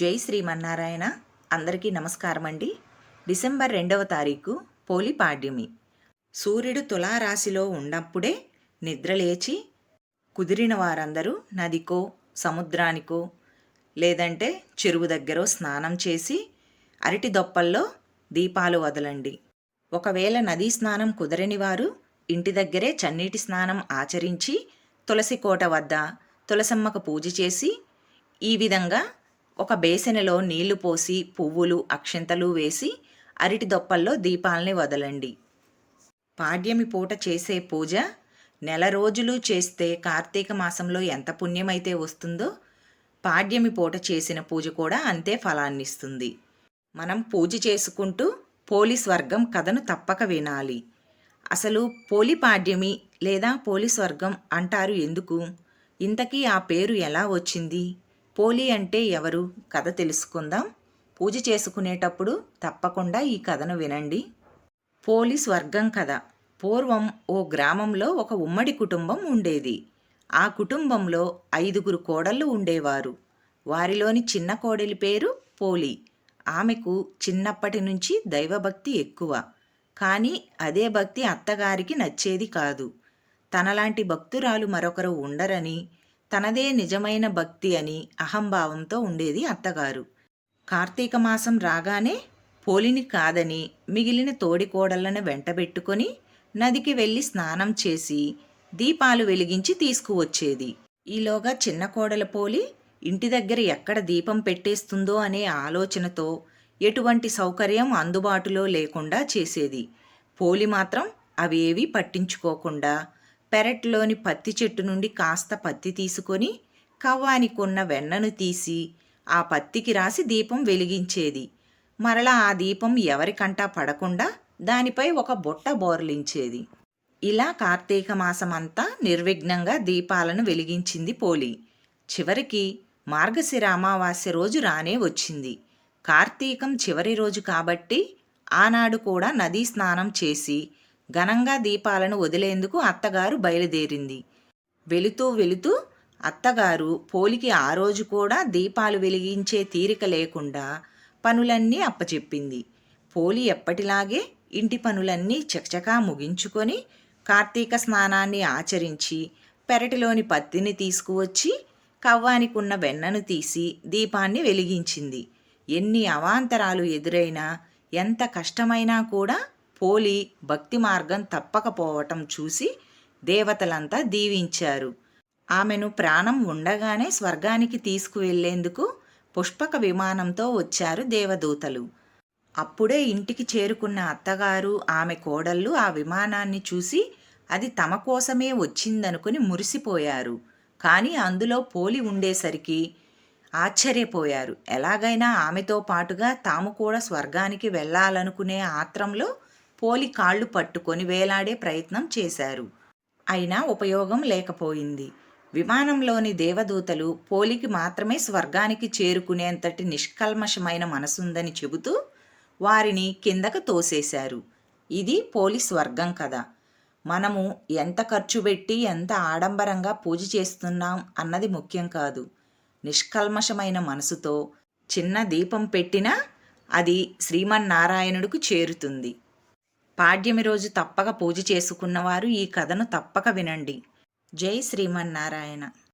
జై శ్రీమన్నారాయణ. అందరికీ నమస్కారం అండి డిసెంబర్ రెండవ తారీఖు పోలి పాడ్యమి. సూర్యుడు తులారాశిలో ఉన్నప్పుడే నిద్రలేచి కుదిరిన వారందరూ నదికో సముద్రానికో లేదంటే చెరువు దగ్గర స్నానం చేసి అరటి దొప్పల్లో దీపాలు వదలండి. ఒకవేళ నదీ స్నానం కుదరని వారు ఇంటి దగ్గరే చన్నీటి స్నానం ఆచరించి తులసి కోట వద్ద తులసమ్మకు పూజ చేసి ఈ విధంగా ఒక బేసెనలో నీళ్ళు పోసి పువ్వులు అక్షంతలు వేసి అరటి దొప్పల్లో దీపాలని వదలండి. పాడ్యమి పూట చేసే పూజ నెల రోజులు చేస్తే కార్తీక మాసంలో ఎంత పుణ్యమైతే వస్తుందో పాడ్యమి పూట చేసిన పూజ కూడా అంతే ఫలాన్నిస్తుంది. మనం పూజ చేసుకుంటూ పోలీస్ వర్గం కథను తప్పక వినాలి. అసలు పోలి పాడ్యమి లేదా పోలీస్ వర్గం అంటారు ఎందుకు? ఇంతకీ ఆ పేరు ఎలా వచ్చింది? పోలి అంటే ఎవరు? కథ తెలుసుకుందాం. పూజ చేసుకునేటప్పుడు తప్పకుండా ఈ కథను వినండి. పోలి స్వర్గం కథ పూర్వం ఓ గ్రామంలో ఒక ఉమ్మడి కుటుంబం ఉండేది. ఆ కుటుంబంలో ఐదుగురు కోడళ్ళు ఉండేవారు. వారిలోని చిన్న కోడలి పేరు పోలి. ఆమెకు చిన్నప్పటి నుంచి దైవభక్తి ఎక్కువ. కానీ అదే భక్తి అత్తగారికి నచ్చేది కాదు. తనలాంటి భక్తురాలు మరొకరు ఉండరని తనదే నిజమైన భక్తి అని అహంభావంతో ఉండేది అత్తగారు. కార్తీక మాసం రాగానే పోలిని కాదని మిగిలిన తోడికోడళ్ళను వెంటబెట్టుకొని నదికి వెళ్ళి స్నానం చేసి దీపాలు వెలిగించి తీసుకువచ్చేది. ఈలోగా చిన్న కోడల పోలి ఇంటి దగ్గర ఎక్కడ దీపం పెట్టేస్తుందో అనే ఆలోచనతో ఎటువంటి సౌకర్యం అందుబాటులో లేకుండా చేసేది. పోలి మాత్రం అవేవీ పట్టించుకోకుండా పెరట్లోని పత్తి చెట్టు నుండి కాస్త పత్తి తీసుకొని కవ్వానికున్న వెన్నను తీసి ఆ పత్తికి రాసి దీపం వెలిగించేది. మరలా ఆ దీపం ఎవరికంటా పడకుండా దానిపై ఒక బుట్ట బోర్లించేది. ఇలా కార్తీక మాసమంతా నిర్విఘ్నంగా దీపాలను వెలిగించింది పోలి. చివరికి మార్గశిర అమావాస్య రోజు రానే వచ్చింది. కార్తీకం చివరి రోజు కాబట్టి ఆనాడు కూడా నదీ స్నానం చేసి ఘనంగా దీపాలను వదిలేందుకు అత్తగారు బయలుదేరింది. వెళుతూ వెళుతూ అత్తగారు పోలికి ఆ రోజు కూడా దీపాలు వెలిగించే తీరిక లేకుండా పనులన్నీ అప్పచెప్పింది. పోలి ఎప్పటిలాగే ఇంటి పనులన్నీ చకచకా ముగించుకొని కార్తీక స్నానాన్ని ఆచరించి పెరటిలోని పత్తిని తీసుకువచ్చి కవ్వానికున్న వెన్నను తీసి దీపాన్ని వెలిగించింది. ఎన్ని అవాంతరాలు ఎదురైనా ఎంత కష్టమైనా కూడా పోలి భక్తి మార్గం తప్పకపోవటం చూసి దేవతలంతా దీవించారు. ఆమెను ప్రాణం ఉండగానే స్వర్గానికి తీసుకువెళ్ళేందుకు పుష్పక విమానంతో వచ్చారు దేవదూతలు. అప్పుడే ఇంటికి చేరుకున్న అత్తగారు ఆమె కోడళ్ళు ఆ విమానాన్ని చూసి అది తమ కోసమే వచ్చిందనుకుని మురిసిపోయారు. కానీ అందులో పోలి ఉండేసరికి ఆశ్చర్యపోయారు. ఎలాగైనా ఆమెతో పాటుగా తాము కూడా స్వర్గానికి వెళ్ళాలనుకునే ఆత్రంలో పోలి కాళ్ళు పట్టుకొని వేలాడే ప్రయత్నం చేశారు. అయినా ఉపయోగం లేకపోయింది. విమానంలోని దేవదూతలు పోలికి మాత్రమే స్వర్గానికి చేరుకునేంతటి నిష్కల్మషమైన మనసుందని చెబుతూ వారిని కిందకు తోసేశారు. ఇది పోలి స్వర్గం కదా. మనము ఎంత ఖర్చు పెట్టి ఎంత ఆడంబరంగా పూజ చేస్తున్నాం అన్నది ముఖ్యం కాదు. నిష్కల్మషమైన మనసుతో చిన్న దీపం పెట్టినా అది శ్రీమన్నారాయణుడికి చేరుతుంది. పాడ్యమి రోజు తప్పక పూజ చేసుకున్నవారు ఈ కథను తప్పక వినండి. జై శ్రీమన్నారాయణ.